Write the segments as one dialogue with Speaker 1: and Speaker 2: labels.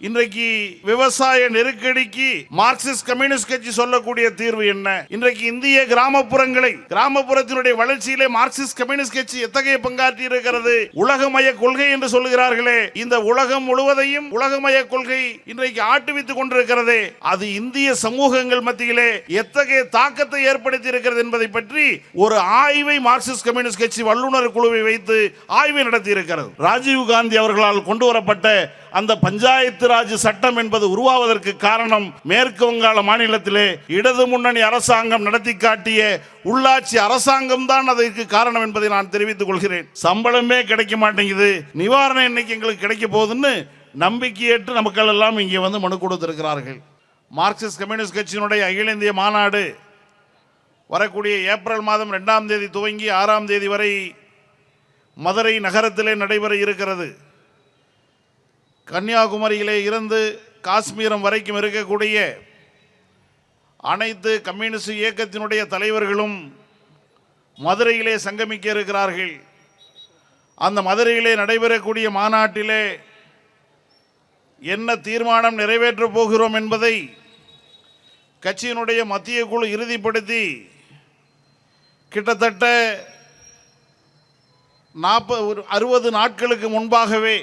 Speaker 1: இன்றைக்கு விவசாய நெருக்கடிக்கு மார்க்சிஸ்ட் கம்யூனிஸ்ட் கட்சி சொல்லக்கூடிய தீர்வு என்ன? இன்றைக்கு இந்திய கிராமப்புறங்களை கிராமப்புறத்தினுடைய வளர்ச்சியிலே மார்க்சிஸ்ட் கம்யூனிஸ்ட் கட்சி எத்தகைய பங்காற்றி இருக்கிறது? உலகமய கொள்கை என்று சொல்லுகிறார்களே இந்த உலகம் முழுவதையும் உலகமய கொள்கை இன்றைக்கு ஆட்டுவித்துக் கொண்டிருக்கிறது. அது இந்திய சமூகங்கள் மத்தியிலே எத்தகைய தாக்கத்தை ஏற்படுத்தி இருக்கிறது என்பதை பற்றி ஒரு ஆய்வை மார்க்சிஸ்ட் கம்யூனிஸ்ட் கட்சி வல்லுநர் குழுவை வைத்து ஆய்வு நடத்தி இருக்கிறது ராஜீவ் காந்தி அவர்களால் கொண்டு வரப்பட்ட அந்த பஞ்சாயத்து ராஜ் சட்டம் என்பது உருவாவதற்கு காரணம் மேற்கு வங்காள மாநிலத்திலே இடது முன்னணி அரசாங்கம் நடத்தி காட்டிய உள்ளாட்சி அரசாங்கம் தான் அதற்கு காரணம் என்பதை நான் தெரிவித்துக் கொள்கிறேன். சம்பளமே கிடைக்க மாட்டேங்குது. நிவாரணம் இன்னைக்கு எங்களுக்கு கிடைக்க போகுதுன்னு நம்பிக்கையற்று நமக்கள் எல்லாம் இங்கே வந்து மனு கொடுத்திருக்கிறார்கள். மார்க்சிஸ்ட் கம்யூனிஸ்ட் கட்சியினுடைய அகில இந்திய மாநாடு வரக்கூடிய ஏப்ரல் மாதம் ரெண்டாம் தேதி துவங்கி ஆறாம் தேதி வரை மதுரை நகரத்திலே நடைபெற இருக்கிறது. கன்னியாகுமரியிலே இருந்து காஷ்மீரம் வரைக்கும் இருக்கக்கூடிய அனைத்து கம்யூனிஸ்ட் இயக்கத்தினுடைய தலைவர்களும் மதுரையிலே சங்கமிக்க இருக்கிறார்கள். அந்த மதுரையிலே நடைபெறக்கூடிய மாநாட்டிலே என்ன தீர்மானம் நிறைவேற்றப் போகிறோம் என்பதை கட்சியினுடைய மத்திய குழு இறுதிப்படுத்தி கிட்டத்தட்ட நாற்பது ஒரு அறுபது நாட்களுக்கு முன்பாகவே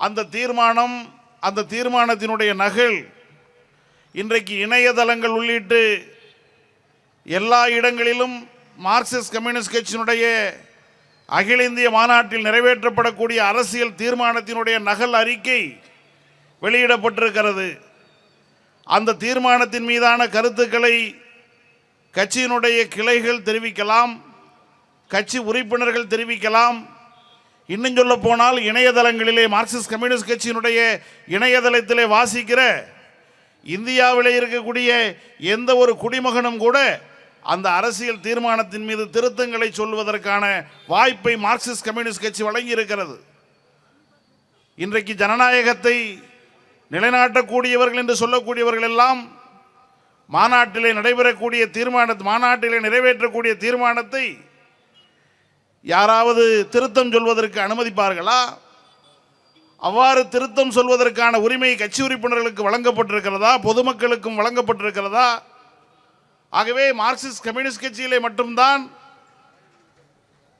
Speaker 1: அந்த தீர்மானம் அந்த தீர்மானத்தினுடைய நகல் இன்றைக்கு இணையதளங்கள் உள்ளிட்டு எல்லா இடங்களிலும் மார்க்சிஸ்ட் கம்யூனிஸ்ட் கட்சியினுடைய அகில இந்திய மாநாட்டில் நிறைவேற்றப்படக்கூடிய அரசியல் தீர்மானத்தினுடைய நகல் அறிக்கை வெளியிடப்பட்டிருக்கிறது. அந்த தீர்மானத்தின் மீதான கருத்துக்களை கட்சியினுடைய கிளைகள் தெரிவிக்கலாம் கட்சி உறுப்பினர்கள் தெரிவிக்கலாம் இன்னும் சொல்ல போனால் இணையதளங்களிலே மார்க்சிஸ்ட் கம்யூனிஸ்ட் கட்சியினுடைய இணையதளத்திலே வாசிக்கிற இந்தியாவிலே இருக்கக்கூடிய எந்த ஒரு குடிமகனும் கூட அந்த அரசியல் தீர்மானத்தின் மீது திருத்தங்களை சொல்வதற்கான வாய்ப்பை மார்க்சிஸ்ட் கம்யூனிஸ்ட் கட்சி வழங்கி இருக்கிறது இன்றைக்கு ஜனநாயகத்தை நிலைநாட்டக்கூடியவர்கள் என்று சொல்லக்கூடியவர்கள் எல்லாம் மாநாட்டிலே நடைபெறக்கூடிய தீர்மானத்தை மாநாட்டிலே நிறைவேற்றக்கூடிய தீர்மானத்தை யாராவது திருத்தம் சொல்வதற்கு அனுமதிப்பார்களா? அவ்வாறு திருத்தம் சொல்வதற்கான உரிமை கட்சி உறுப்பினர்களுக்கு வழங்கப்பட்டிருக்கிறதா? பொதுமக்களுக்கும் வழங்கப்பட்டிருக்கிறதா? ஆகவே மார்க்சிஸ்ட் கம்யூனிஸ்ட் கட்சியிலே மட்டும்தான்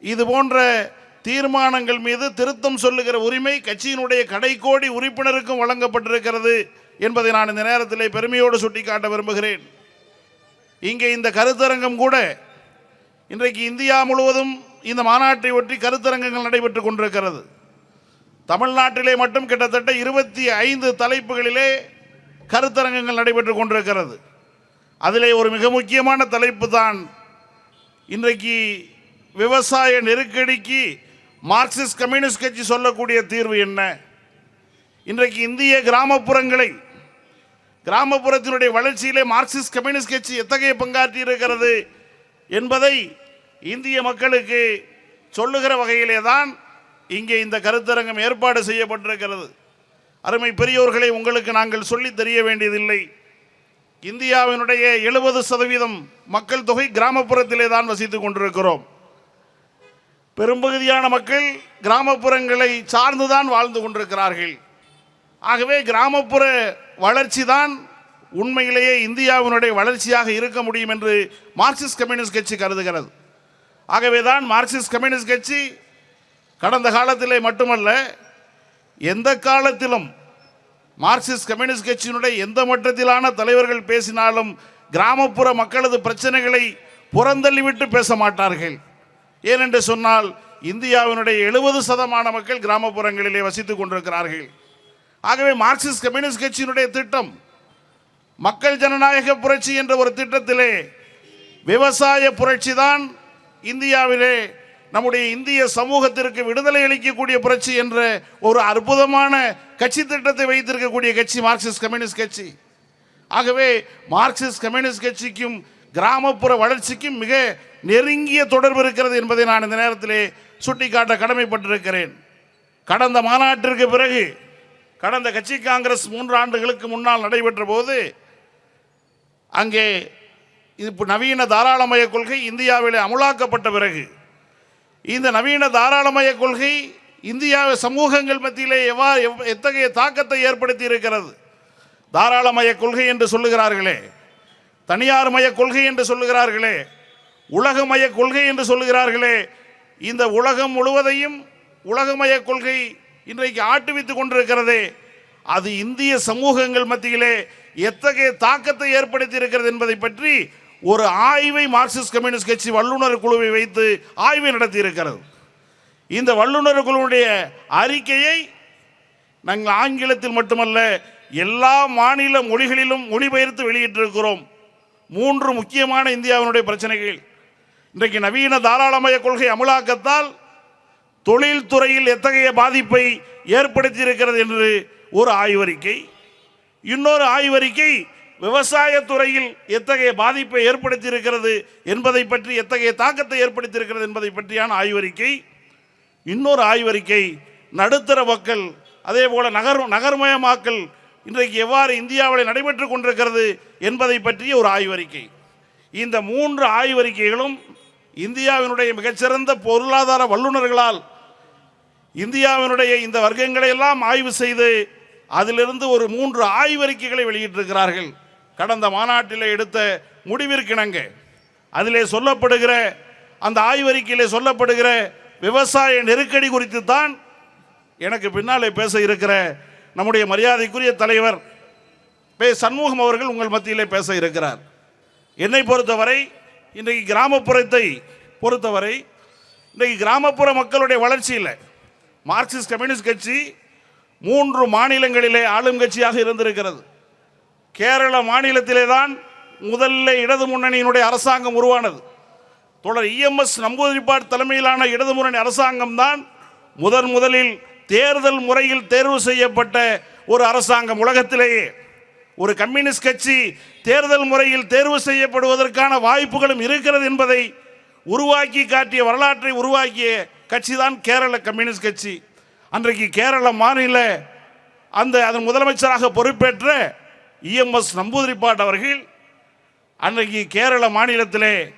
Speaker 1: இது போன்ற தீர்மானங்கள் மீது திருத்தம் சொல்லுகிற உரிமை கட்சியினுடைய கடைக்கோடி உறுப்பினருக்கும் வழங்கப்பட்டிருக்கிறது என்பதை நான் இந்த நேரத்திலே பெருமையோடு சுட்டிக்காட்ட விரும்புகிறேன். இங்கே இந்த கருத்தரங்கம் கூட இன்றைக்கு இந்தியா முழுவதும் இந்த மாநாட்டை ஒட்டி கருத்தரங்கங்கள் நடைபெற்றுக் கொண்டிருக்கிறது. தமிழ்நாட்டிலே மட்டும் கிட்டத்தட்ட இருபத்தி ஐந்து தலைப்புகளிலே கருத்தரங்கங்கள் நடைபெற்றுக் கொண்டிருக்கிறது. அதிலே ஒரு மிக முக்கியமான தலைப்பு தான் இன்றைக்கு விவசாய நெருக்கடிக்கு மார்க்சிஸ்ட் கம்யூனிஸ்ட் கட்சி சொல்லக்கூடிய தீர்வு என்ன? இன்றைக்கு இந்திய கிராமப்புறங்களை கிராமப்புறத்தினுடைய வளர்ச்சியிலே மார்க்சிஸ்ட் கம்யூனிஸ்ட் கட்சி எத்தகைய பங்காற்றி இருக்கிறது என்பதை இந்திய மக்களுக்கு சொல்லுகிற வகையிலே தான் இங்கே இந்த கருத்தரங்கம் ஏற்பாடு செய்யப்பட்டிருக்கிறது. அருமை பெரியோர்களை உங்களுக்கு நாங்கள் சொல்லி தெரிய வேண்டியதில்லை. இந்தியாவினுடைய எழுபது சதவீதம் மக்கள் தொகை கிராமப்புறத்திலே தான் வசித்து கொண்டிருக்கிறோம். பெரும்பகுதியான மக்கள் கிராமப்புறங்களை சார்ந்துதான் வாழ்ந்து கொண்டிருக்கிறார்கள். ஆகவே கிராமப்புற வளர்ச்சி தான் உண்மையிலேயே இந்தியாவினுடைய வளர்ச்சியாக இருக்க முடியும் என்று மார்க்சிஸ்ட் கம்யூனிஸ்ட் கட்சி கருதுகிறது. ஆகவே தான் மார்க்சிஸ்ட் கம்யூனிஸ்ட் கட்சி கடந்த காலத்திலே மட்டுமல்ல எந்த காலத்திலும் மார்க்சிஸ்ட் கம்யூனிஸ்ட் கட்சியினுடைய எந்த மட்டத்திலான தலைவர்கள் பேசினாலும் கிராமப்புற மக்களது பிரச்சனைகளை புறந்தள்ளிவிட்டு பேச மாட்டார்கள். ஏனென்று சொன்னால் இந்தியாவினுடைய எழுபது சதமான மக்கள் கிராமப்புறங்களிலே வசித்துக் கொண்டிருக்கிறார்கள். ஆகவே மார்க்சிஸ்ட் கம்யூனிஸ்ட் கட்சியினுடைய திட்டம் மக்கள் ஜனநாயக புரட்சி என்ற ஒரு திட்டத்திலே விவசாய புரட்சி தான் இந்தியாவிலே நம்முடைய இந்திய சமூகத்திற்கு விடுதலை அளிக்கக்கூடிய புரட்சி என்ற ஒரு அற்புதமான கட்சி திட்டத்தை வைத்திருக்கக்கூடிய கட்சி மார்க்சிஸ்ட் கம்யூனிஸ்ட் கட்சி. ஆகவே மார்க்சிஸ்ட் கம்யூனிஸ்ட் கட்சிக்கும் கிராமப்புற வளர்ச்சிக்கும் மிக நெருங்கிய தொடர்பு இருக்கிறது என்பதை நான் இந்த நேரத்திலே சுட்டிக்காட்ட கடமைப்பட்டிருக்கிறேன். கடந்த மாநாட்டிற்கு பிறகு கடந்த கட்சி காங்கிரஸ் மூன்று ஆண்டுகளுக்கு முன்னால் நடைபெற்ற போது அங்கே இப்போ நவீன தாராளமய கொள்கை இந்தியாவிலே அமுலாக்கப்பட்ட பிறகு. இந்த நவீன தாராளமய கொள்கை இந்தியா சமூகங்கள் மத்தியிலே எவ்வாறு எத்தகைய தாக்கத்தை ஏற்படுத்தி இருக்கிறது தாராளமய கொள்கை என்று சொல்லுகிறார்களே. தனியார் மய கொள்கை என்று சொல்லுகிறார்களே. உலகமய கொள்கை என்று சொல்லுகிறார்களே. இந்த உலகம் முழுவதையும் உலகமய கொள்கை இன்றைக்கு ஆட்டுவித்துக் கொண்டிருக்கிறதே. அது இந்திய சமூகங்கள் மத்தியிலே எத்தகைய தாக்கத்தை ஏற்படுத்தி இருக்கிறது என்பதை பற்றி ஒரு ஆய்வை மார்க்சிஸ்ட் கம்யூனிஸ்ட் கட்சி வல்லுநர் குழுவை வைத்து ஆய்வு நடத்தி இருக்கிறது இந்த வல்லுநர் குழுவுடைய அறிக்கையை நாங்கள் ஆங்கிலத்தில் மட்டுமல்ல எல்லா மாநில மொழிகளிலும் மொழிபெயர்த்து வெளியிட்டிருக்கிறோம். மூன்று முக்கியமான இந்தியாவினுடைய பிரச்சனைகள். இன்றைக்கு நவீன தாராளமய கொள்கை அமலாக்கத்தால் தொழில்துறையில் எத்தகைய பாதிப்பை ஏற்படுத்தியிருக்கிறது என்று ஒரு ஆய்வறிக்கை. இன்னொரு ஆய்வறிக்கை விவசாயத்துறையில் எத்தகைய பாதிப்பை ஏற்படுத்தியிருக்கிறது என்பதை பற்றி எத்தகைய தாக்கத்தை ஏற்படுத்தியிருக்கிறது என்பதை பற்றியான ஆய்வறிக்கை இன்னொரு ஆய்வறிக்கை நடுத்தர மக்கள் அதே போல் நகர் நகர்மயமாக்கல் இன்றைக்கு எவ்வாறு இந்தியாவில் நடைபெற்று கொண்டிருக்கிறது என்பதை பற்றிய ஒரு ஆய்வறிக்கை. இந்த மூன்று ஆய்வறிக்கைகளும் இந்தியாவினுடைய மிகச்சிறந்த பொருளாதார வல்லுநர்களால் இந்தியாவினுடைய இந்த வர்க்கங்களை எல்லாம் ஆய்வு செய்து அதிலிருந்து ஒரு மூன்று ஆய்வறிக்கைகளை வெளியிட்டிருக்கிறார்கள். கடந்த மாநாட்டில் எடுத்த முடிவிற்கிணங்க. அதிலே சொல்லப்படுகிற அந்த ஆய்வறிக்கையிலே சொல்லப்படுகிற விவசாய நெருக்கடி குறித்து தான் எனக்கு பின்னாலே பேச இருக்கிற நம்முடைய மரியாதைக்குரிய தலைவர் பே. சண்முகம் அவர்கள் உங்கள் மத்தியிலே பேச இருக்கிறார். என்னை பொறுத்தவரை இன்றைக்கு கிராமப்புறத்தை பொறுத்தவரை இன்றைக்கு கிராமப்புற மக்களுடைய வளர்ச்சியில் மார்க்சிஸ்ட் கம்யூனிஸ்ட் கட்சி மூன்று மாநிலங்களிலே ஆளும் கட்சியாக இருந்திருக்கிறது. கேரள மாநிலத்திலே தான் முதல்ல இடது முன்னணியினுடைய அரசாங்கம் உருவானது. தொடர் இஎம்எஸ் நம்பூதிரிப்பார் தலைமையிலான இடது முன்னணி அரசாங்கம் தான் முதன் முதலில் தேர்தல் முறையில் தேர்வு செய்யப்பட்ட ஒரு அரசாங்கம் உலகத்திலேயே. ஒரு கம்யூனிஸ்ட் கட்சி தேர்தல் முறையில் தேர்வு செய்யப்படுவதற்கான வாய்ப்புகளும் இருக்கிறது என்பதை உருவாக்கி காட்டிய வரலாற்றை உருவாக்கிய கட்சி தான் கேரள கம்யூனிஸ்ட் கட்சி. அன்றைக்கு கேரள மாநில அந்த அதன் முதலமைச்சராக பொறுப்பேற்ற இஎம்எஸ் நம்பூதிரிப்பாட் அவர்கள் அன்றைக்கு கேரள மாநிலத்திலே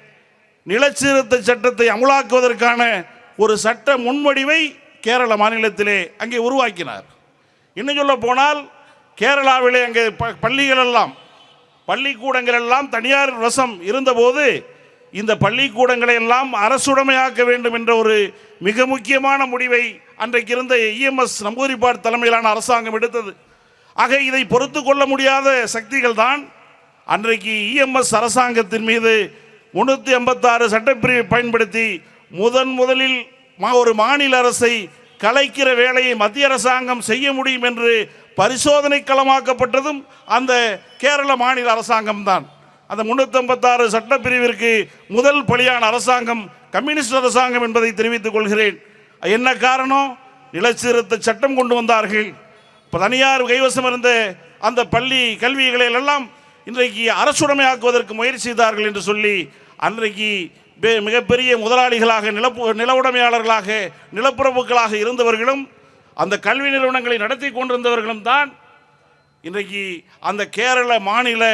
Speaker 1: நிலச்சீர்த்த சட்டத்தை அமுலாக்குவதற்கான ஒரு சட்ட முன்வடிவை கேரள மாநிலத்திலே அங்கே உருவாக்கினார். இன்னும் சொல்ல போனால் கேரளாவிலே அங்கே ப- பள்ளிகள் எல்லாம் பள்ளிக்கூடங்கள் எல்லாம் தனியார் வசம் இருந்தபோது இந்த பள்ளிக்கூடங்களை எல்லாம் அரசுடைமையாக்க வேண்டும் என்ற ஒரு மிக முக்கியமான முடிவை அன்றைக்கு இருந்த இஎம்எஸ் நம்பூதிரிப்பாட் தலைமையிலான அரசாங்கம் எடுத்தது. ஆக இதை பொறுத்து கொள்ள முடியாத சக்திகள் தான் அன்றைக்கு இஎம்எஸ் அரசாங்கத்தின் மீது முன்னூற்றி ஐம்பத்தாறு சட்டப்பிரிவை பயன்படுத்தி முதன் முதலில் மா- ஒரு மாநில அரசை கலைக்கிற வேலையை மத்திய அரசாங்கம் செய்ய முடியும் என்று பரிசோதனை களமாக்கப்பட்டதும் அந்த கேரள மாநில அரசாங்கம் தான் அந்த முன்னூற்றி ஐம்பத்தாறு சட்டப்பிரிவிற்கு முதல் பலியான அரசாங்கம் கம்யூனிஸ்ட் அரசாங்கம் என்பதை தெரிவித்துக் கொள்கிறேன். என்ன காரணம்? நிலச்சீர்த்த சட்டம் கொண்டு வந்தார்கள். தனியார் கைவசம் இருந்த அந்த பள்ளி கல்விகளை எல்லாம் இன்றைக்கு அரசுடைமையாக்குவதற்கு முயற்சி செய்தார்கள் என்று சொல்லி அன்றைக்கு பெ- மிகப்பெரிய முதலாளிகளாக நிலப்பு நில உடைமையாளர்களாக நிலப்பிரபுக்களாக இருந்தவர்களும் அந்த கல்வி நிறுவனங்களை நடத்தி கொண்டிருந்தவர்களும் தான் இன்றைக்கு அந்த கேரள மாநில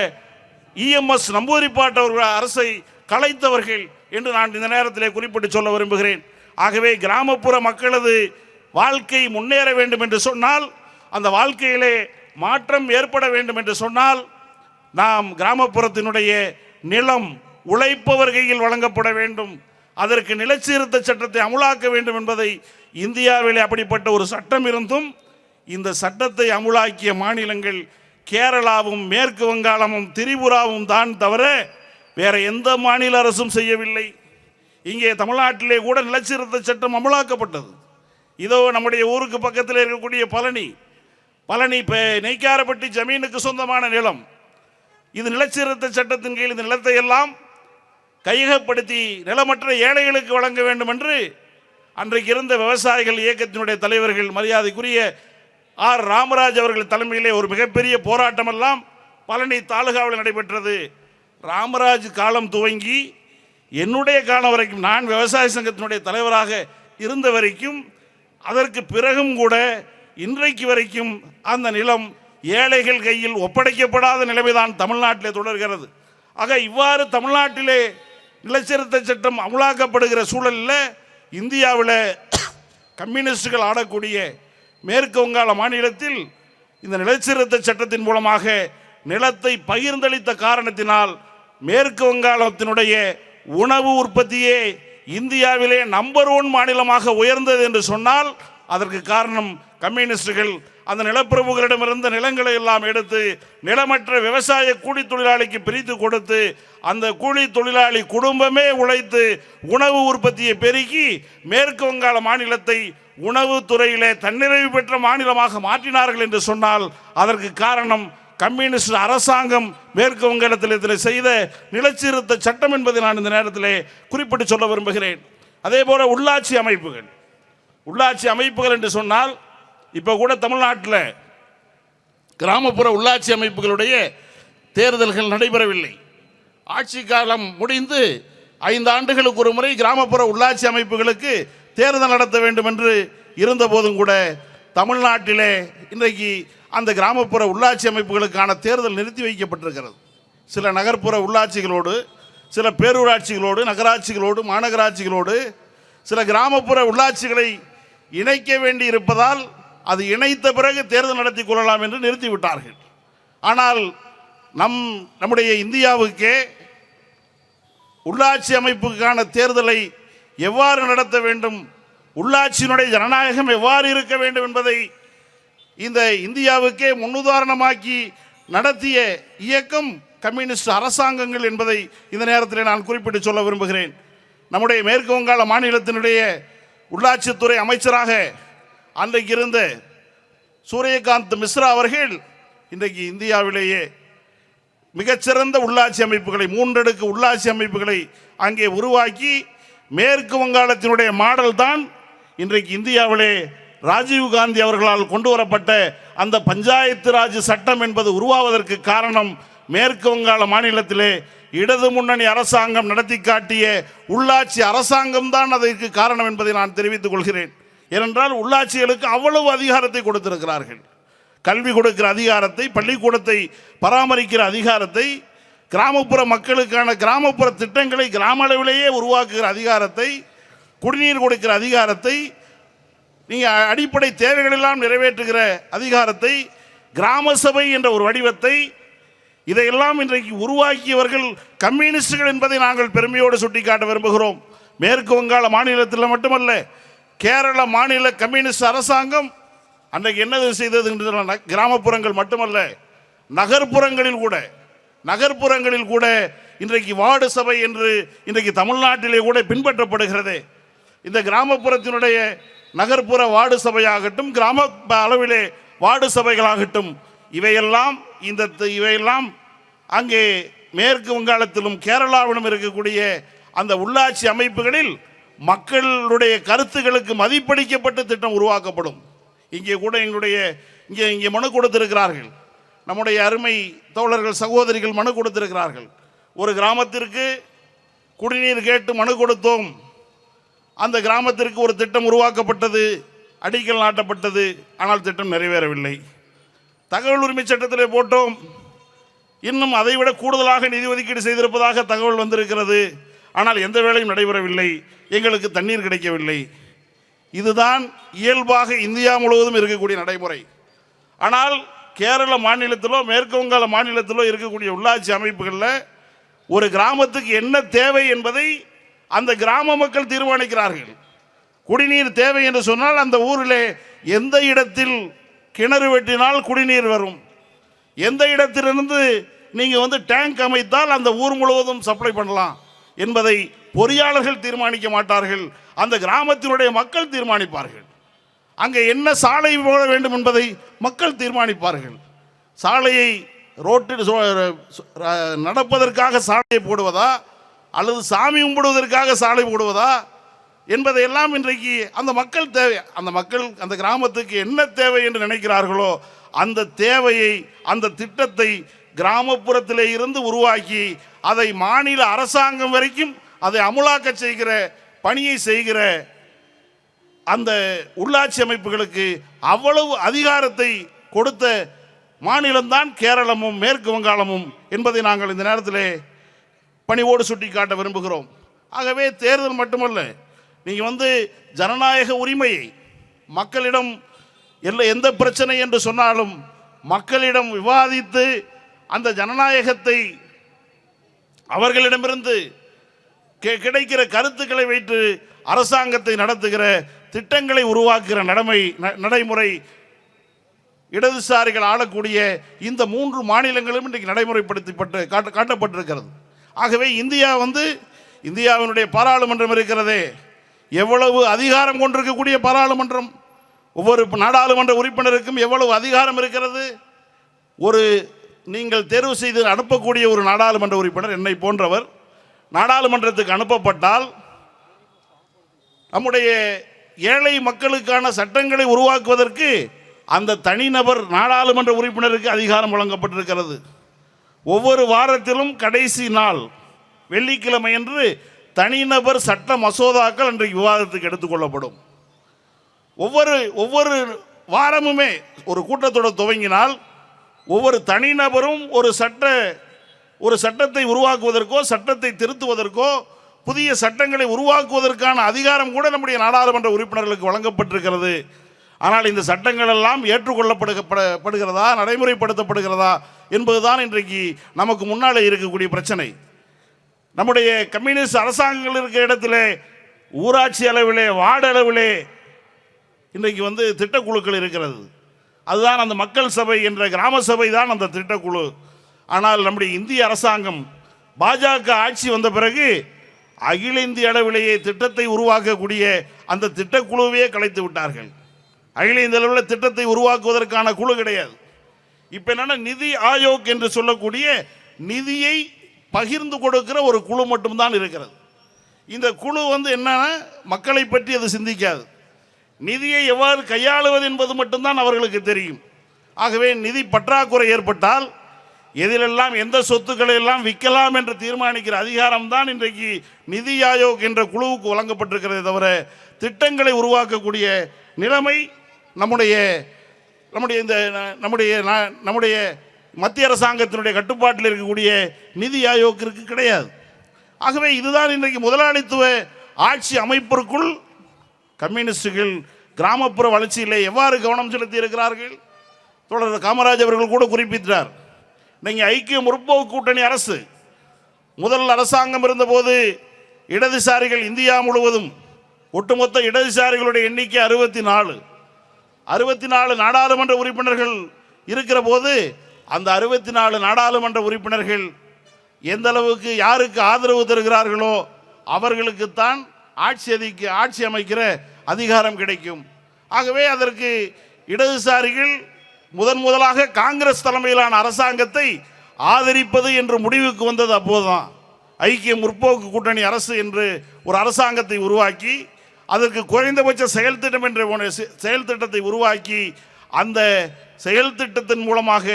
Speaker 1: இஎம்எஸ் நம்பூதிரிப்பாட்டவர்கள் அரசை கலைத்தவர்கள் என்று நான் இந்த நேரத்திலே குறிப்பிட்டு சொல்ல விரும்புகிறேன். ஆகவே கிராமப்புற மக்களது வாழ்க்கை முன்னேற வேண்டும் என்று சொன்னால் அந்த வாழ்க்கையிலே மாற்றம் ஏற்பட வேண்டும் என்று சொன்னால் நாம் கிராமப்புறத்தினுடைய நிலம் உழைப்பவர் கையில் வழங்கப்பட வேண்டும். அதற்கு நிலச்சீர்த்த சட்டத்தை அமுலாக்க வேண்டும் என்பதை இந்தியாவிலே அப்படிப்பட்ட ஒரு சட்டம் இருந்தும் இந்த சட்டத்தை அமுலாக்கிய மாநிலங்கள் கேரளாவும் மேற்கு வங்காளமும் திரிபுராவும் தான் தவிர வேற எந்த மாநில அரசும் செய்யவில்லை. இங்கே தமிழ்நாட்டிலே கூட நிலச்சீர்த்த சட்டம் அமுலாக்கப்பட்டது. இதோ நம்முடைய ஊருக்கு பக்கத்தில் இருக்கக்கூடிய பழனி. பழனி இப்போ நெய்க்காரப்பட்டி ஜமீனுக்கு சொந்தமான நிலம். இது நிலச்சீர்த்த சட்டத்தின் கீழ் இந்த நிலத்தை எல்லாம் கையகப்படுத்தி நிலமற்ற ஏழைகளுக்கு வழங்க வேண்டும் என்று அன்றைக்கு இருந்த விவசாயிகள் இயக்கத்தினுடைய தலைவர்கள் மரியாதைக்குரிய ஆர். ராமராஜ் அவர்கள் தலைமையிலே ஒரு மிகப்பெரிய போராட்டமெல்லாம் பழனி தாலுகாவில் நடைபெற்றது. ராமராஜ் காலம் துவங்கி என்னுடைய காலம் வரைக்கும் நான் விவசாய சங்கத்தினுடைய தலைவராக இருந்த வரைக்கும் அதற்கு பிறகும் கூட இன்றைக்கு வரைக்கும் அந்த நிலம் ஏழைகள் கையில் ஒப்படைக்கப்படாத நிலைமைதான் தமிழ்நாட்டிலே தொடர்கிறது. ஆக இவ்வாறு தமிழ்நாட்டிலே நிலச்சரித்த சட்டம் அமலாக்கப்படுகிற சூழலில் இந்தியாவில் கம்யூனிஸ்டுகள் ஆடக்கூடிய மேற்கு வங்காள மாநிலத்தில் இந்த நிலச்சிறுத்த சட்டத்தின் மூலமாக நிலத்தை பகிர்ந்தளித்த காரணத்தினால் மேற்கு வங்காளத்தினுடைய உணவு உற்பத்தியே இந்தியாவிலே நம்பர் ஒன் மாநிலமாக உயர்ந்தது என்று சொன்னால் அதற்கு காரணம் கம்யூனிஸ்டுகள். அந்த நிலப்பிரபுகளிடமிருந்த நிலங்களை எல்லாம் எடுத்து நிலமற்ற விவசாய கூலி தொழிலாளிக்கு பிரித்து கொடுத்து அந்த கூலி தொழிலாளி குடும்பமே உழைத்து உணவு உற்பத்தியை பெருக்கி மேற்கு வங்காள மாநிலத்தை உணவு துறையிலே தன்னிறைவு பெற்ற மாநிலமாக மாற்றினார்கள் என்று சொன்னால் அதற்கு காரணம் கம்யூனிஸ்ட் அரசாங்கம் மேற்கு வங்காளத்தில் இதனை செய்த நிலச்சீர்த்த சட்டம் என்பதை நான் இந்த நேரத்திலே குறிப்பிட்டு சொல்ல விரும்புகிறேன். அதே போல உள்ளாட்சி அமைப்புகள். உள்ளாட்சி அமைப்புகள் என்று சொன்னால் இப்போ கூட தமிழ்நாட்டில் கிராமப்புற உள்ளாட்சி அமைப்புகளுடைய தேர்தல்கள் நடைபெறவில்லை. ஆட்சி காலம் முடிந்து ஐந்து ஆண்டுகளுக்கு ஒரு முறை கிராமப்புற உள்ளாட்சி அமைப்புகளுக்கு தேர்தல் நடத்த வேண்டும் என்று இருந்தபோதும் கூட தமிழ்நாட்டிலே இன்றைக்கு அந்த கிராமப்புற உள்ளாட்சி அமைப்புகளுக்கான தேர்தல் நிறுத்தி வைக்கப்பட்டிருக்கிறது. சில நகர்ப்புற உள்ளாட்சிகளோடு சில பேரூராட்சிகளோடு நகராட்சிகளோடு மாநகராட்சிகளோடு சில கிராமப்புற உள்ளாட்சிகளை இணைக்க வேண்டி இருப்பதால் அது இணைத்த பிறகு தேர்தல் நடத்தி கொள்ளலாம் என்று நிறுத்திவிட்டார்கள். ஆனால் நம் நம்முடைய இந்தியாவுக்கே உள்ளாட்சி அமைப்புக்கான தேர்தலை எவ்வாறு நடத்த வேண்டும் உள்ளாட்சியினுடைய ஜனநாயகம் எவ்வாறு இருக்க வேண்டும் என்பதை இந்த இந்தியாவுக்கே முன்னுதாரணமாக்கி நடத்திய இயக்கம் கம்யூனிஸ்ட் அரசாங்கங்கள் என்பதை இந்த நேரத்தில் நான் குறிப்பிட்டு சொல்ல விரும்புகிறேன். நம்முடைய மேற்கு வங்காள மாநிலத்தினுடைய உள்ளாட்சித்துறை அமைச்சராக அன்றைக்கு இருந்த சூரியகாந்த் மிஸ்ரா அவர்கள் இன்றைக்கு இந்தியாவிலேயே மிகச்சிறந்த உள்ளாட்சி அமைப்புகளை மூன்றடுக்கு உள்ளாட்சி அமைப்புகளை அங்கே உருவாக்கி மேற்கு வங்காளத்தினுடைய மாடல் தான் இன்றைக்கு இந்தியாவிலே ராஜீவ் காந்தி அவர்களால் கொண்டு வரப்பட்ட அந்த பஞ்சாயத்து ராஜ் சட்டம் என்பது உருவாவதற்கு காரணம் மேற்கு வங்காள மாநிலத்திலே இடது முன்னணி அரசாங்கம் நடத்தி காட்டிய உள்ளாட்சி அரசாங்கம் தான் அதற்கு காரணம் என்பதை நான் தெரிவித்துக் கொள்கிறேன். ஏனென்றால் உள்ளாட்சிகளுக்கு அவ்வளவு அதிகாரத்தை கொடுத்திருக்கிறார்கள். கல்வி கொடுக்கிற அதிகாரத்தை பள்ளிக்கூடத்தை பராமரிக்கிற அதிகாரத்தை கிராமப்புற மக்களுக்கான கிராமப்புற திட்டங்களை கிராம அளவிலேயே உருவாக்குகிற அதிகாரத்தை குடிநீர் கொடுக்கிற அதிகாரத்தை நீங்கள் அடிப்படை தேவைகளெல்லாம் நிறைவேற்றுகிற அதிகாரத்தை கிராம சபை என்ற ஒரு வடிவத்தை இதையெல்லாம் இன்றைக்கு உருவாக்கியவர்கள் கம்யூனிஸ்டுகள் என்பதை நாங்கள் பெருமையோடு சுட்டிக்காட்ட விரும்புகிறோம். மேற்கு வங்காள மாநிலத்தில் மட்டுமல்ல கேரள மாநில கம்யூனிஸ்ட் அரசாங்கம் அன்றைக்கு என்னது செய்தது என்று கிராமப்புறங்கள் மட்டுமல்ல நகர்ப்புறங்களில் கூட நகர்ப்புறங்களில் கூட இன்றைக்கு வார்டு சபை என்று இன்றைக்கு தமிழ்நாட்டிலே கூட பின்பற்றப்படுகிறது. இந்த கிராமப்புறத்தினுடைய நகர்ப்புற வார்டு சபையாகட்டும் கிராம அளவிலே வார்டு சபைகளாகட்டும் இவையெல்லாம் இந்த இவையெல்லாம் அங்கே மேற்கு வங்காளத்திலும் கேரளாவிலும் இருக்கக்கூடிய அந்த உள்ளாட்சி அமைப்புகளில் மக்களுடைய கருத்துக்களுக்கு மதிப்பளிக்கப்பட்ட திட்டம் உருவாக்கப்படும். இங்கே கூட எங்களுடைய இங்கே இங்கே மனு கொடுத்திருக்கிறார்கள். நம்முடைய அருமை தோழர்கள் சகோதரிகள் மனு கொடுத்திருக்கிறார்கள். ஒரு கிராமத்திற்கு குடிநீர் கேட்டு மனு கொடுத்தோம். அந்த கிராமத்திற்கு ஒரு திட்டம் உருவாக்கப்பட்டது அடிக்கல் நாட்டப்பட்டது. ஆனால் திட்டம் நிறைவேறவில்லை. தகவல் உரிமை சட்டத்தில் போட்டோம். இன்னும் அதைவிட கூடுதலாக நிதி ஒதுக்கீடு செய்திருப்பதாக தகவல் வந்திருக்கிறது. ஆனால் எந்த வேலையும் நடைபெறவில்லை. எங்களுக்கு தண்ணீர் கிடைக்கவில்லை. இதுதான் இயல்பாக இந்தியா முழுவதும் இருக்கக்கூடிய நடைமுறை. ஆனால் கேரள மாநிலத்திலோ மேற்கு வங்காள மாநிலத்திலோ இருக்கக்கூடிய உள்ளாட்சி அமைப்புகளில் ஒரு கிராமத்துக்கு என்ன தேவை என்பதை அந்த கிராம மக்கள் தீர்மானிக்கிறார்கள். குடிநீர் தேவை என்று சொன்னால் அந்த ஊரிலே எந்த இடத்தில் கிணறு வெட்டினால் குடிநீர் வரும். எந்த இடத்திலிருந்து நீங்கள் வந்து டேங்க் அமைத்தால் அந்த ஊர் முழுவதும் சப்ளை பண்ணலாம் என்பதை பொறியாளர்கள் தீர்மானிக்க மாட்டார்கள். அந்த கிராமத்தினுடைய மக்கள் தீர்மானிப்பார்கள். அங்கே என்ன சாலை போட வேண்டும் என்பதை மக்கள் தீர்மானிப்பார்கள். சாலையை ரோட்டில் சோ- ர- நடப்பதற்காக சாலையை போடுவதா? அல்லது சாமி கும்பிடுவதற்காக சாலை போடுவதா? என்பதையெல்லாம் இன்றைக்கு அந்த மக்கள் தேவை. அந்த மக்கள் அந்த கிராமத்துக்கு என்ன தேவை என்று நினைக்கிறார்களோ அந்த தேவையை அந்த திட்டத்தை கிராமப்புறத்திலே இருந்து உருவாக்கி அதை மாநில அரசாங்கம் வரைக்கும் அதை அமுலாக்க செய்கிற பணியை செய்கிற அந்த உள்ளாட்சி அமைப்புகளுக்கு அவ்வளவு அதிகாரத்தை கொடுத்த மாநிலம்தான் கேரளமும் மேற்கு வங்காளமும் என்பதை நாங்கள் இந்த நேரத்தில் பணிவோடு சுட்டிக்காட்ட விரும்புகிறோம். ஆகவே தேர்தல் மட்டுமல்ல நீங்கள் வந்து ஜனநாயக உரிமையை மக்களிடம் இல்லை எந்த பிரச்சனை என்று சொன்னாலும் மக்களிடம் விவாதித்து அந்த ஜனநாயகத்தை அவர்களிடமிருந்து கிடைக்கிற கருத்துக்களை வைத்து அரசாங்கத்தை நடத்துகிற திட்டங்களை உருவாக்குகிற நடைமை ந- நடைமுறை இடதுசாரிகள் ஆளக்கூடிய இந்த மூன்று மாநிலங்களும் இன்றைக்கு நடைமுறைப்படுத்தப்பட்டு காட்ட காட்டப்பட்டிருக்கிறது. ஆகவே இந்தியா வந்து இந்தியாவினுடைய பாராளுமன்றம் இருக்கிறதே எவ்வளவு அதிகாரம் கொண்டிருக்கக்கூடிய பாராளுமன்றம் ஒவ்வொரு நாடாளுமன்ற உறுப்பினருக்கும் எவ்வளவு அதிகாரம் இருக்கிறது? ஒரு நீங்கள் தேர்வு செய்து அனுப்பக்கூடிய ஒரு நாடாளுமன்ற உறுப்பினர் என்னை போன்றவர் நாடாளுமன்றத்துக்கு அனுப்பப்பட்டால் நம்முடைய ஏழை மக்களுக்கான சட்டங்களை உருவாக்குவதற்கு அந்த தனிநபர் நாடாளுமன்ற உறுப்பினருக்கு அதிகாரம் வழங்கப்பட்டிருக்கிறது. ஒவ்வொரு வாரத்திலும் கடைசி நாள் வெள்ளிக்கிழமை என்று தனிநபர் சட்ட மசோதாக்கள் அன்றைக்கு விவாதத்துக்கு எடுத்துக்கொள்ளப்படும் ஒவ்வொரு ஒவ்வொரு வாரமுமே ஒரு கூட்டத்தோட துவங்கினால் ஒவ்வொரு தனிநபரும் ஒரு சட்ட ஒரு சட்டத்தை உருவாக்குவதற்கோ சட்டத்தை திருத்துவதற்கோ புதிய சட்டங்களை உருவாக்குவதற்கான அதிகாரம் கூட நம்முடைய நாடாளுமன்ற உறுப்பினர்களுக்கு வழங்கப்பட்டிருக்கிறது. ஆனால் இந்த சட்டங்கள் எல்லாம் ஏற்றுக்கொள்ளப்படுகிறதா நடைமுறைப்படுத்தப்படுகிறதா என்பதுதான் இன்றைக்கு நமக்கு முன்னாலே இருக்கக்கூடிய பிரச்சனை. நம்முடைய கம்யூனிஸ்ட் அரசாங்கங்கள் இருக்கிற இடத்துல ஊராட்சி அளவிலே வார்டு அளவிலே இன்றைக்கு வந்து திட்டக்குழுக்கள் இருக்கிறது. அதுதான் அந்த மக்கள் சபை என்ற கிராம சபை தான் அந்த திட்டக்குழு. ஆனால் நம்முடைய இந்திய அரசாங்கம் பாஜக ஆட்சி வந்த பிறகு அகில இந்திய அளவிலேயே திட்டத்தை உருவாக்கக்கூடிய அந்த திட்டக்குழுவையே கலைத்து விட்டார்கள். அகில இந்திய அளவில் திட்டத்தை உருவாக்குவதற்கான குழு கிடையாது. இப்போ என்னென்னா நிதி ஆயோக் என்று சொல்லக்கூடிய நிதியை பகிர்ந்து கொடுக்கிற ஒரு குழு மட்டும்தான் இருக்கிறது. இந்த குழு வந்து என்னன்னா மக்களை பற்றி அது சிந்திக்காது. நிதியை எவ்வாறு கையாளுவது என்பது மட்டும்தான் அவர்களுக்கு தெரியும். ஆகவே நிதி பற்றாக்குறை ஏற்பட்டால் எதிலெல்லாம் எந்த சொத்துக்களை எல்லாம் விற்கலாம் என்று தீர்மானிக்கிற அதிகாரம் தான் இன்றைக்கு நிதி ஆயோக் என்ற குழுவுக்கு வழங்கப்பட்டிருக்கிறதே தவிர திட்டங்களை உருவாக்கக்கூடிய நிலைமை நம்முடைய நம்முடைய இந்த நம்முடைய நம்முடைய மத்திய அரசாங்கத்தினுடைய கட்டுப்பாட்டில் இருக்கக்கூடிய நிதி ஆயோக்கிற்கு கிடையாது. ஆகவே இதுதான் இன்றைக்கு முதலாளித்துவ ஆட்சி அமைப்பிற்குள் கம்யூனிஸ்டுகள் கிராமப்புற வளர்ச்சியில் எவ்வாறு கவனம் செலுத்தி இருக்கிறார்கள் தொடர் காமராஜ் அவர்கள் கூட குறிப்பிட்டார். நீங்கள் ஐக்கிய முற்போக்கு கூட்டணி அரசு முதல் அரசாங்கம் இருந்தபோது இடதுசாரிகள் இந்தியா முழுவதும் ஒட்டுமொத்த இடதுசாரிகளுடைய எண்ணிக்கை அறுபத்தி நாலு. அறுபத்தி நாலு நாடாளுமன்ற உறுப்பினர்கள் இருக்கிற போது அந்த அறுபத்தி நாலு நாடாளுமன்ற உறுப்பினர்கள் எந்த அளவுக்கு யாருக்கு ஆதரவு தருகிறார்களோ அவர்களுக்குத்தான் ஆட்சி அதிக்க ஆட்சி அமைக்கிற அதிகாரம் கிடைக்கும். ஆகவே அதற்கு இடதுசாரிகள் முதன் முதலாக காங்கிரஸ் தலைமையிலான அரசாங்கத்தை ஆதரிப்பது என்று முடிவுக்கு வந்தது அப்போதுதான். ஐக்கிய முற்போக்கு கூட்டணி அரசு என்று ஒரு அரசாங்கத்தை உருவாக்கி அதற்கு குறைந்தபட்ச செயல் திட்டம் என்ற செயல் திட்டத்தை உருவாக்கி அந்த செயல் திட்டத்தின் மூலமாக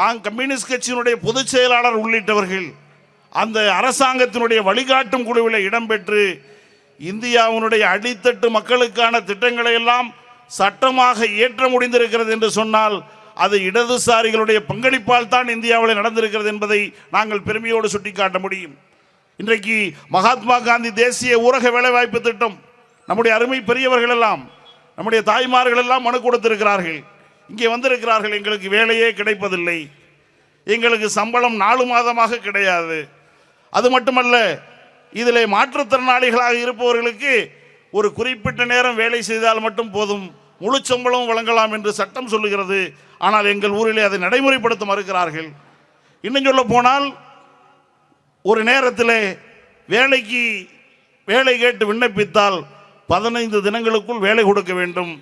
Speaker 1: காங் கம்யூனிஸ்ட் கட்சியினுடைய பொதுச் செயலாளர் உள்ளிட்டவர்கள் அந்த அரசாங்கத்தினுடைய வழிகாட்டும் குழுவில் இடம்பெற்று இந்தியாவினுடைய அடித்தட்டு மக்களுக்கான திட்டங்களை எல்லாம் சட்டமாக ஏற்ற முடிந்திருக்கிறது என்று சொன்னால் அது இடதுசாரிகளுடைய பங்களிப்பால் தான் இந்தியாவில் நடந்திருக்கிறது என்பதை நாங்கள் பெருமையோடு சுட்டிக்காட்ட முடியும். இன்றைக்கு மகாத்மா காந்தி தேசிய ஊரக வேலைவாய்ப்பு திட்டம் நம்முடைய அருமை பெரியவர்கள் எல்லாம் நம்முடைய தாய்மார்கள் எல்லாம் மனு கொடுத்திருக்கிறார்கள். இங்கே வந்திருக்கிறார்கள் எங்களுக்கு வேலையே கிடைப்பதில்லை. எங்களுக்கு சம்பளம் நாலு மாதமாக கிடையாது. அது மட்டுமல்ல இதில் மாற்றுத்திறனாளிகளாக இருப்பவர்களுக்கு ஒரு குறிப்பிட்ட நேரம் வேலை செய்தால் மட்டும் போதும். முழு சம்பளம் வழங்கலாம் என்று சட்டம் சொல்லுகிறது. ஆனால் எங்கள் ஊரிலே அதை நடைமுறைப்படுத்த மறுக்கிறார்கள். இன்னும் சொல்ல போனால் ஒரு நேரத்தில் வேலைக்கு வேலை கேட்டு விண்ணப்பித்தால் பதினைந்து தினங்களுக்குள் வேலை கொடுக்க வேண்டும்.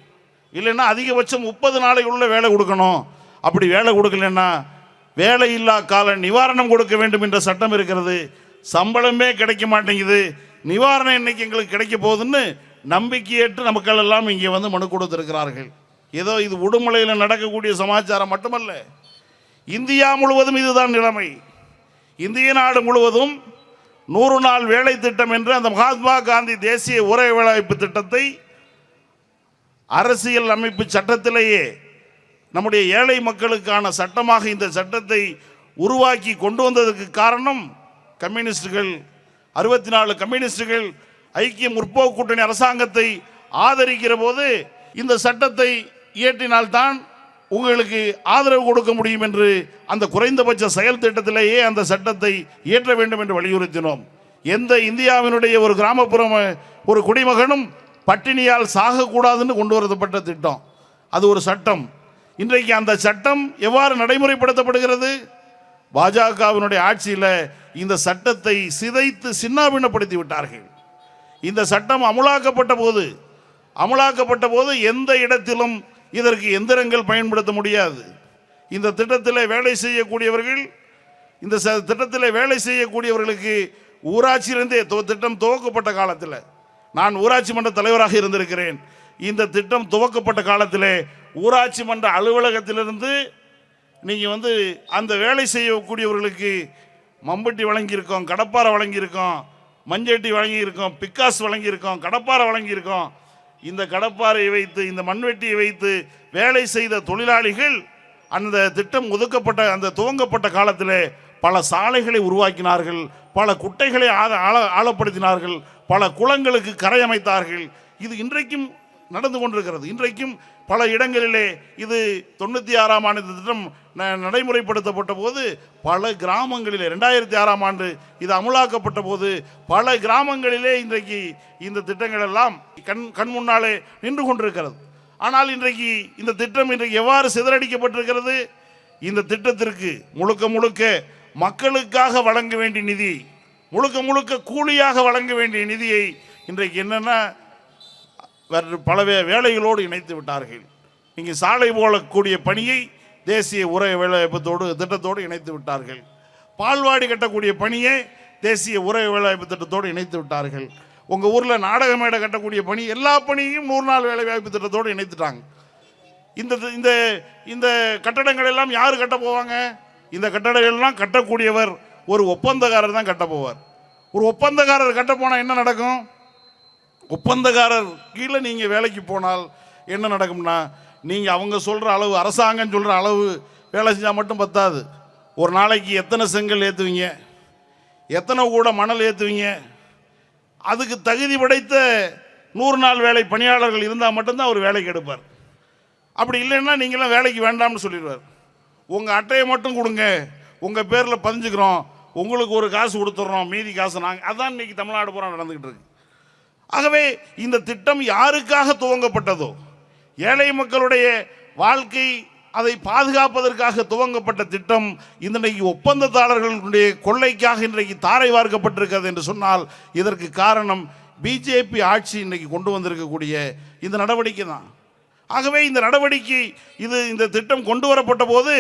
Speaker 1: இல்லைன்னா அதிகபட்சம் முப்பது நாளைக்குள்ள வேலை கொடுக்கணும். அப்படி வேலை கொடுக்கலன்னா வேலை இல்லா கால நிவாரணம் கொடுக்க வேண்டும் என்ற சட்டம் இருக்கிறது. சம்பளமே கிடைக்க மாட்டேங்குது. நிவாரணம் இன்னைக்கு எங்களுக்கு கிடைக்க போகுதுன்னு நம்பிக்கையேற்று மக்கள் எல்லாம் இங்கே வந்து மனு கொடுத்திருக்கிறார்கள். ஏதோ இது உடுமலையில் நடக்கக்கூடிய சமாச்சாரம் மட்டுமல்ல. இந்தியா முழுவதும் இதுதான் நிலைமை. இந்திய நாடு முழுவதும் நூறு நாள் வேலை திட்டம் என்று அந்த மகாத்மா காந்தி தேசிய உரை வேலைவாய்ப்பு திட்டத்தை அரசியல் அமைப்பு சட்டத்திலேயே நம்முடைய ஏழை மக்களுக்கான சட்டமாக இந்த சட்டத்தை உருவாக்கி கொண்டு வந்ததற்கு காரணம் கம்யூனிஸ்டுகள். அறுபத்தி நாலு கம்யூனிஸ்டுகள் ஐக்கிய முற்போக்கு கூட்டணி அரசாங்கத்தை ஆதரிக்கிற போது இந்த சட்டத்தை இயற்றினால்தான் உங்களுக்கு ஆதரவு கொடுக்க முடியும் என்று அந்த குறைந்தபட்ச செயல் திட்டத்திலேயே அந்த சட்டத்தை இயற்ற வேண்டும் என்று வலியுறுத்தினோம். எந்த இந்தியாவினுடைய ஒரு கிராமப்புறம் ஒரு குடிமகனும் பட்டினியால் சாகக்கூடாதுன்னு கொண்டு வரப்பட்ட திட்டம். அது ஒரு சட்டம். இன்றைக்கு அந்த சட்டம் எவ்வாறு நடைமுறைப்படுத்தப்படுகிறது? பாஜகவினுடைய ஆட்சியில் இந்த சட்டத்தை சிதைத்து சின்னாபின்னப்படுத்தி விட்டார்கள் இந்த சட்டம் அமுலாக்கப்பட்ட போது அமுலாக்கப்பட்ட போது எந்த இடத்திலும் இதற்கு எந்திரங்கள் பயன்படுத்த முடியாது. இந்த திட்டத்தில் வேலை செய்யக்கூடியவர்கள் இந்த ச- திட்டத்தில் வேலை செய்யக்கூடியவர்களுக்கு ஊராட்சியிலிருந்தே திட்டம் துவக்கப்பட்ட காலத்தில் நான் ஊராட்சி மன்ற தலைவராக இருந்திருக்கிறேன். இந்த திட்டம் துவக்கப்பட்ட காலத்தில் ஊராட்சி மன்ற அலுவலகத்திலிருந்து நீங்கள் வந்து அந்த வேலை செய்யக்கூடியவர்களுக்கு மம்பட்டி வழங்கியிருக்கோம் கடப்பாரை வழங்கியிருக்கோம் மஞ்சட்டி வழங்கியிருக்கோம் பிக்காஸ் வழங்கியிருக்கோம் கடப்பாரை வழங்கியிருக்கோம். இந்த கடப்பாரையை வைத்து இந்த மண்வெட்டியை வைத்து வேலை செய்த தொழிலாளிகள் அந்த திட்டம் ஒதுக்கப்பட்ட அந்த துவங்கப்பட்ட காலத்தில் பல சாலைகளை உருவாக்கினார்கள் பல குட்டைகளை ஆழ ஆழ- ஆழப்படுத்தினார்கள் பல குளங்களுக்கு கரை அமைத்தார்கள் இது இன்றைக்கும் நடந்து கொண்டிருக்கிறது. இன்றைக்கும் பல இடங்களிலே இது தொண்ணூற்றி ஆறாம் ஆண்டு இந்த திட்டம் ந- நடைமுறைப்படுத்தப்பட்ட போது பல கிராமங்களிலே ரெண்டாயிரத்தி ஆறாம் ஆண்டு இது அமுலாக்கப்பட்ட போது பல கிராமங்களிலே இன்றைக்கு இந்த திட்டங்கள் எல்லாம் கண் கண் முன்னாலே நின்று கொண்டிருக்கிறது. ஆனால் இன்றைக்கு இந்த திட்டம் இன்றைக்கு எவ்வாறு சிதறடிக்கப்பட்டிருக்கிறது? இந்த திட்டத்திற்கு முழுக்க முழுக்க மக்களுக்காக வழங்க வேண்டிய நிதி முழுக்க முழுக்க கூலியாக வழங்க வேண்டிய நிதியை இன்றைக்கு என்னென்னா வேறு பல வேலைகளோடு இணைத்து விட்டார்கள். இங்கே சாலை போலக்கூடிய பணியை தேசிய உரை வேலைவாய்ப்புத்தோடு திட்டத்தோடு இணைத்து விட்டார்கள். பால்வாடி கட்டக்கூடிய பணியை தேசிய உரை வேலைவாய்ப்பு திட்டத்தோடு இணைத்து விட்டார்கள். உங்கள் ஊரில் நாடக மேடை கட்டக்கூடிய பணி எல்லா பணியும் நூறு நாள் வேலைவாய்ப்பு திட்டத்தோடு இணைத்துட்டாங்க. இந்த இந்த இந்த கட்டடங்கள் எல்லாம் யார் கட்ட போவாங்க? இந்த கட்டடங்கள்லாம் கட்டக்கூடியவர் ஒரு ஒப்பந்தக்காரர் தான் கட்ட போவார். ஒரு ஒப்பந்தக்காரர் கட்ட போனால் என்ன நடக்கும்? ஒப்பந்தக்காரர் கீழே நீங்கள் வேலைக்கு போனால் என்ன நடக்கும்னா நீங்கள் அவங்க சொல்கிற அளவு அரசாங்கம் சொல்கிற அளவு வேலை செஞ்சால் மட்டும் பத்தாது. ஒரு நாளைக்கு எத்தனை செங்கல் ஏற்றுவீங்க எத்தனை கூட மணல் ஏற்றுவீங்க அதுக்கு தகுதி படைத்த நூறு நாள் வேலை பணியாளர்கள் இருந்தால் மட்டும்தான் அவர் வேலைக்கு எடுப்பார். அப்படி இல்லைன்னா நீங்களாம் வேலைக்கு வேண்டாம்னு சொல்லிடுவார். உங்கள் அட்டையை மட்டும் கொடுங்க. உங்கள் பேரில் பதிஞ்சுக்கிறோம். உங்களுக்கு ஒரு காசு கொடுத்துட்றோம் மீதி காசு நாங்கள் அதான் இன்றைக்கி தமிழ்நாடு பூரா நடந்துக்கிட்டு இருக்கு. ஆகவே இந்த திட்டம் யாருக்காக துவங்கப்பட்டதோ ஏழை மக்களுடைய வாழ்க்கை அதை பாதுகாப்பதற்காக துவங்கப்பட்ட திட்டம் இன்றைக்கு ஒப்பந்ததாரர்களுடைய கொள்ளைக்காக இன்றைக்கு தாரை வார்க்கப்பட்டிருக்கிறது என்று சொன்னால் இதற்கு காரணம் பிஜேபி ஆட்சி இன்றைக்கு கொண்டு வந்திருக்கக்கூடிய இந்த நடவடிக்கை தான். ஆகவே இந்த நடவடிக்கை இது இந்த திட்டம் கொண்டு வரப்பட்ட போது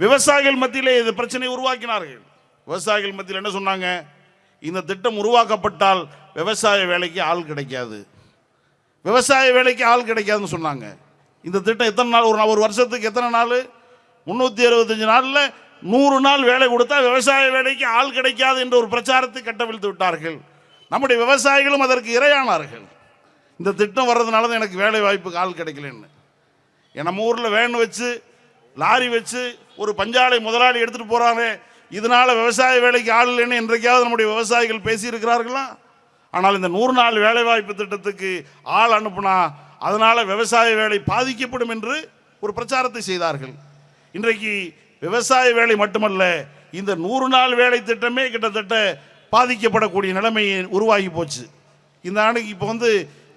Speaker 1: விவசாயிகள் மத்தியிலே இது பிரச்சனை உருவாக்கினார்கள். விவசாயிகள் மத்தியில் என்ன சொன்னாங்க? இந்த திட்டம் உருவாக்கப்பட்டால் விவசாய வேலைக்கு ஆள் கிடைக்காது. விவசாய வேலைக்கு ஆள் கிடைக்காதுன்னு சொன்னாங்க. இந்த திட்டம் எத்தனை நாள்? ஒரு ஒரு வருஷத்துக்கு எத்தனை நாள்? முந்நூற்றி அறுபத்தஞ்சு நாளில் நூறு நாள் வேலை கொடுத்தா விவசாய வேலைக்கு ஆள் கிடைக்காது என்ற ஒரு பிரச்சாரத்தை கட்டவிழ்த்து விட்டார்கள். நம்முடைய விவசாயிகளும் அதற்கு இரையானார்கள். இந்த திட்டம் வர்றதுனால தான் எனக்கு வேலை வாய்ப்புக்கு ஆள் கிடைக்கலன்னு. நம்ம ஊரில் வேன் வச்சு லாரி வச்சு ஒரு பஞ்சாலை முதலாளி எடுத்துகிட்டு போகிறாங்க இதனால் விவசாய வேலைக்கு ஆள் இல்லைன்னு இன்றைக்காவது நம்முடைய விவசாயிகள் பேசியிருக்கிறார்களா? ஆனால் இந்த நூறு நாள் வேலைவாய்ப்பு திட்டத்துக்கு ஆள் அனுப்புனா அதனால் விவசாய வேலை பாதிக்கப்படும் என்று ஒரு பிரச்சாரத்தை செய்தார்கள். இன்றைக்கு விவசாய வேலை மட்டுமல்ல இந்த நூறு நாள் வேலை திட்டமே கிட்டத்தட்ட பாதிக்கப்படக்கூடிய நிலைமை உருவாகி போச்சு. இந்த ஆண்டுக்கு இப்போ வந்து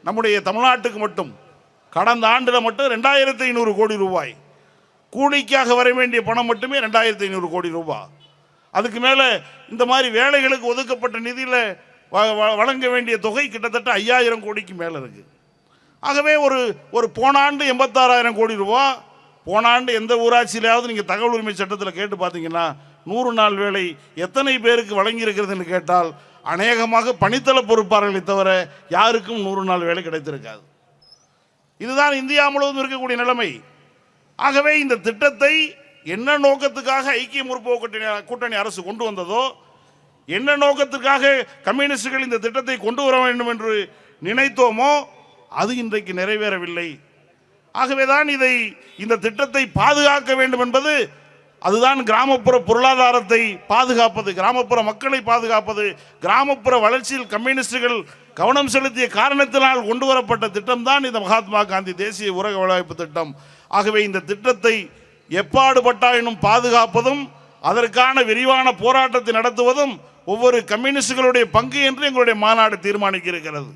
Speaker 1: நம்முடைய தமிழ்நாட்டுக்கு மட்டும் கடந்த ஆண்டில் மட்டும் ரெண்டாயிரத்தி ஐநூறு கோடி ரூபாய். கூலிக்காக வர வேண்டிய பணம் மட்டுமே ரெண்டாயிரத்தி ஐநூறு கோடி ரூபாய். அதுக்கு மேலே இந்த மாதிரி வேலைகளுக்கு ஒதுக்கப்பட்ட நிதியில் வ- வ- வழங்க வேண்டிய தொகை கிட்டத்தட்ட ஐயாயிரம் கோடிக்கு மேலே இருக்குது ஆகவே ஒரு ஒரு போன ஆண்டு எண்பத்தாறாயிரம் கோடி ரூபா போன ஆண்டு எந்த ஊராட்சியிலாவது நீங்கள் தகவல் உரிமை சட்டத்தில் கேட்டு பார்த்தீங்கன்னா நூறு நாள் வேலை எத்தனை பேருக்கு வழங்கியிருக்கிறதுன்னு கேட்டால் அநேகமாக பணித்தள பொறுப்பாளர்களை தவிர யாருக்கும் நூறு நாள் வேலை கிடைத்திருக்காது. இதுதான் இந்தியா முழுவதும் இருக்கக்கூடிய நிலைமை. ஆகவே இந்த திட்டத்தை என்ன நோக்கத்துக்காக ஐக்கிய முற்போக்கு கூட்டணி- கூட்டணி அரசு கொண்டு வந்ததோ என்ன நோக்கத்துக்காக கம்யூனிஸ்டுகள் இந்த திட்டத்தை கொண்டு வர வேண்டும் என்று நினைத்தோமோ அது இன்றைக்கு நிறைவேறவில்லை. ஆகவேதான் இதை இந்த திட்டத்தை பாதுகாக்க வேண்டும் என்பது அதுதான் கிராமப்புற பொருளாதாரத்தை பாதுகாப்பது கிராமப்புற மக்களை பாதுகாப்பது கிராமப்புற வளர்ச்சியில் கம்யூனிஸ்டுகள் கவனம் செலுத்திய காரணத்தினால் கொண்டு வரப்பட்ட திட்டம்தான் இந்த மகாத்மா காந்தி தேசிய ஊரக வேலைவாய்ப்பு திட்டம். ஆகவே இந்த திட்டத்தை எப்பாடுபட்டாயினும் பாதுகாப்பதும் அதற்கான விரிவான போராட்டத்தை நடத்துவதும் ஒவ்வொரு கம்யூனிஸ்டுகளுடைய பங்கு என்று எங்களுடைய மாநாடு தீர்மானிக்க இருக்கிறது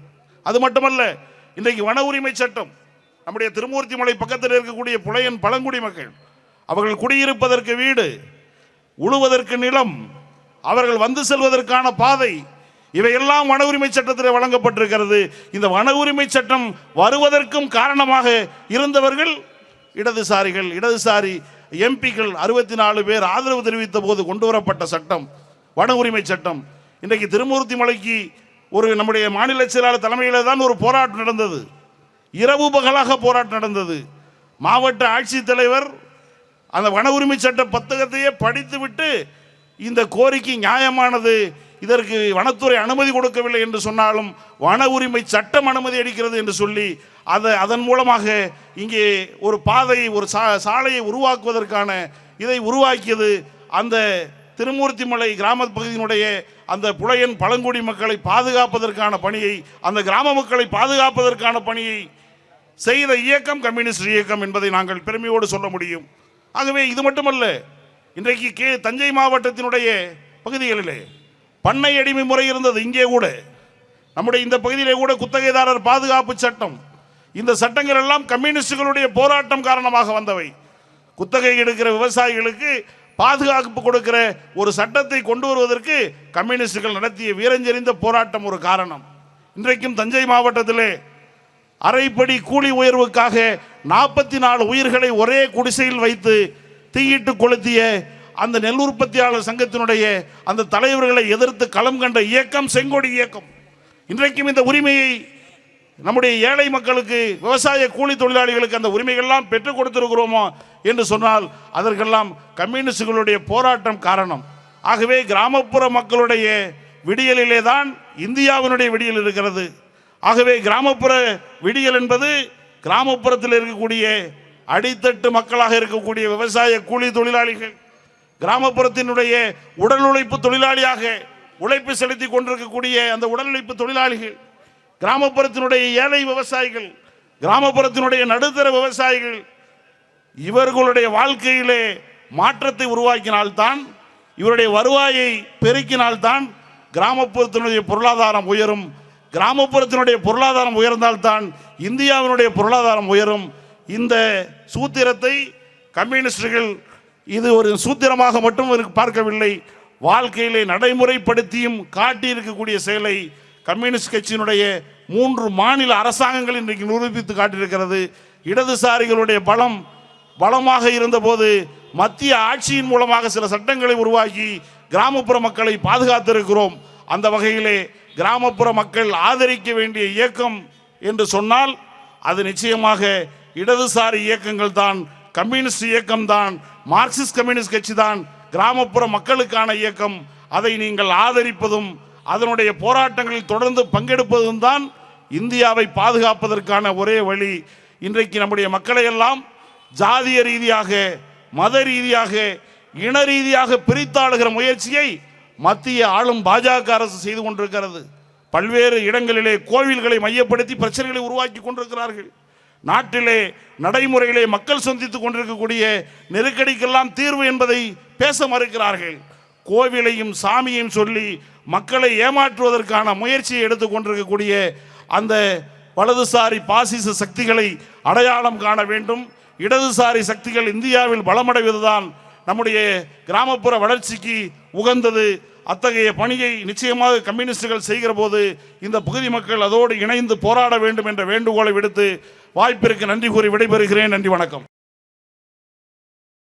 Speaker 1: அது மட்டுமல்ல இன்றைக்கு வன உரிமை சட்டம் நம்முடைய திருமூர்த்தி மலை பக்கத்தில் இருக்கக்கூடிய புலையன் பழங்குடி மக்கள் அவர்கள் குடியிருப்பதற்கு வீடு உழுவதற்கு நிலம் அவர்கள் வந்து செல்வதற்கான பாதை இவையெல்லாம் வன உரிமை சட்டத்தில் வழங்கப்பட்டிருக்கிறது. இந்த வன உரிமை சட்டம் வருவதற்கும் காரணமாக இருந்தவர்கள் இடதுசாரிகள் இடதுசாரி எம்பிக்கள் அறுபத்தி நாலு பேர் ஆதரவு தெரிவித்த போது கொண்டு வரப்பட்ட சட்டம் வன உரிமை சட்டம். இன்றைக்கு திருமூர்த்தி மலைக்கு ஒரு நம்முடைய மாநில செயலாளர் தலைமையில் தான் ஒரு போராட்டம் நடந்தது. இரவு பகலாக போராட்டம் நடந்தது. மாவட்ட ஆட்சித்தலைவர் அந்த வன உரிமை சட்ட புத்தகத்தையே படித்துவிட்டு இந்த கோரிக்கை நியாயமானது இதற்கு வனத்துறை அனுமதி கொடுக்கவில்லை என்று சொன்னாலும் வன உரிமை சட்டம் அனுமதி அளிக்கிறது என்று சொல்லி அதை அதன் மூலமாக இங்கே ஒரு பாதையை ஒரு சா சாலையை உருவாக்குவதற்கான இதை உருவாக்கியது அந்த திருமூர்த்திமலை கிராம பகுதியினுடைய அந்த புலையன் பழங்குடி மக்களை பாதுகாப்பதற்கான பணியை அந்த கிராம மக்களை பாதுகாப்பதற்கான பணியை செய்த இயக்கம் கம்யூனிஸ்ட் இயக்கம் என்பதை நாங்கள் பெருமையோடு சொல்ல முடியும். ஆகவே இது மட்டுமல்ல இன்றைக்கு கே தஞ்சை மாவட்டத்தினுடைய பகுதிகளிலே பண்ணை அடிமை முறை இருந்தது. இங்கே கூட. நம்முடைய இந்த பகுதியிலே கூட குத்தகைதாரர் பாதுகாப்பு சட்டம். இந்த சட்டங்கள் எல்லாம் கம்யூனிஸ்டுகளுடைய போராட்டம் காரணமாக வந்தவை. குத்தகை எடுக்கிற விவசாயிகளுக்கு பாதுகாப்பு கொடுக்கிற ஒரு சட்டத்தை கொண்டு வருவதற்கு கம்யூனிஸ்டுகள் நடத்திய வீரஞ்செறிந்த போராட்டம் ஒரு காரணம். இன்றைக்கும் தஞ்சை மாவட்டத்திலே அரைப்படி கூலி உயர்வுக்காக நாற்பத்தி நாலு உயிர்களை ஒரே குடிசையில் வைத்து தீயிட்டு கொளுத்திய அந்த நெல் உற்பத்தியாளர் சங்கத்தினுடைய அந்த தலைவர்களை எதிர்த்து களம் கண்ட இயக்கம் செங்கோடி இயக்கம். இன்றைக்கும் இந்த உரிமையை நம்முடைய ஏழை மக்களுக்கு விவசாய கூலி தொழிலாளிகளுக்கு அந்த உரிமைகள்லாம் பெற்றுக் கொடுத்திருக்கிறோமோ என்று சொன்னால் அதற்கெல்லாம் கம்யூனிஸ்டுகளுடைய போராட்டம் காரணம். ஆகவே கிராமப்புற மக்களுடைய விடியலிலே தான் இந்தியாவினுடைய விடியல் இருக்கிறது. ஆகவே கிராமப்புற விடியல் என்பது கிராமப்புறத்தில் இருக்கக்கூடிய அடித்தட்டு மக்களாக இருக்கக்கூடிய விவசாய கூலி தொழிலாளிகள் கிராமப்புறத்தினுடைய உடல் உழைப்பு தொழிலாளியாக உழைப்பு செலுத்தி கொண்டிருக்கக்கூடிய அந்த உடல் உழைப்பு தொழிலாளிகள் கிராமப்புறத்தினுடைய ஏழை விவசாயிகள் கிராமப்புறத்தினுடைய நடுத்தர விவசாயிகள் இவர்களுடைய வாழ்க்கையிலே மாற்றத்தை உருவாக்கினால்தான் இவருடைய வருவாயை பெருக்கினால்தான் கிராமப்புறத்தினுடைய பொருளாதாரம் உயரும். கிராமப்புறத்தினுடைய பொருளாதாரம் உயர்ந்தால்தான் இந்தியாவினுடைய பொருளாதாரம் உயரும். இந்த சூத்திரத்தை கம்யூனிஸ்டுகள் இது ஒரு சூத்திரமாக மட்டும் பார்க்கவில்லை. வாழ்க்கையிலே நடைமுறைப்படுத்தியும் காட்டியிருக்கக்கூடிய செயலை கம்யூனிஸ்ட் கட்சியினுடைய மூன்று மாநில அரசாங்கங்கள் இன்றைக்கு நிரூபித்து காட்டியிருக்கிறது. இடதுசாரிகளுடைய பலம் பலமாக இருந்தபோது மத்திய ஆட்சியின் மூலமாக சில சட்டங்களை உருவாக்கி கிராமப்புற மக்களை பாதுகாத்திருக்கிறோம். அந்த வகையிலே கிராமப்புற மக்கள் ஆதரிக்க வேண்டிய இயக்கம் என்று சொன்னால் அது நிச்சயமாக இடதுசாரி இயக்கங்கள் தான் கம்யூனிஸ்ட் இயக்கம் தான் மார்க்சிஸ்ட் கம்யூனிஸ்ட் கட்சி தான் கிராமப்புற மக்களுக்கான இயக்கம். அதை நீங்கள் ஆதரிப்பதும் அதனுடைய போராட்டங்களில் தொடர்ந்து பங்கெடுப்பதும் தான் இந்தியாவை பாதுகாப்பதற்கான ஒரே வழி. இன்றைக்கு நம்முடைய மக்களை எல்லாம் ஜாதிய ரீதியாக மத ரீதியாக இன ரீதியாக பிரித்தாளுகிற முயற்சியை மத்திய ஆளும் பாஜக அரசு செய்து கொண்டிருக்கிறது. பல்வேறு இடங்களிலே கோவில்களை மையப்படுத்தி பிரச்சனைகளை உருவாக்கி கொண்டிருக்கிறார்கள். நாட்டிலே நடைமுறையிலே மக்கள் சந்தித்துக் கொண்டிருக்கக்கூடிய நெருக்கடிக்கெல்லாம் தீர்வு என்பதை பேச மறுக்கிறார்கள். கோவிலையும் சாமியையும் சொல்லி மக்களை ஏமாற்றுவதற்கான முயற்சியை எடுத்துக் கொண்டிருக்கக்கூடிய அந்த வலதுசாரி பாசிச சக்திகளை அடையாளம் காண வேண்டும். இடதுசாரி சக்திகள் இந்தியாவில் பலமடைவதுதான் நம்முடைய கிராமப்புற வளர்ச்சிக்கு உகந்தது. அத்தகைய பணியை நிச்சயமாக கம்யூனிஸ்டுகள் செய்கிற போது இந்த பகுதி மக்கள் அதோடு இணைந்து போராட வேண்டும் என்ற வேண்டுகோளை விடுத்து வாய்ப்பிற்கு நன்றி கூறி விடைபெறுகிறேன். நன்றி வணக்கம்.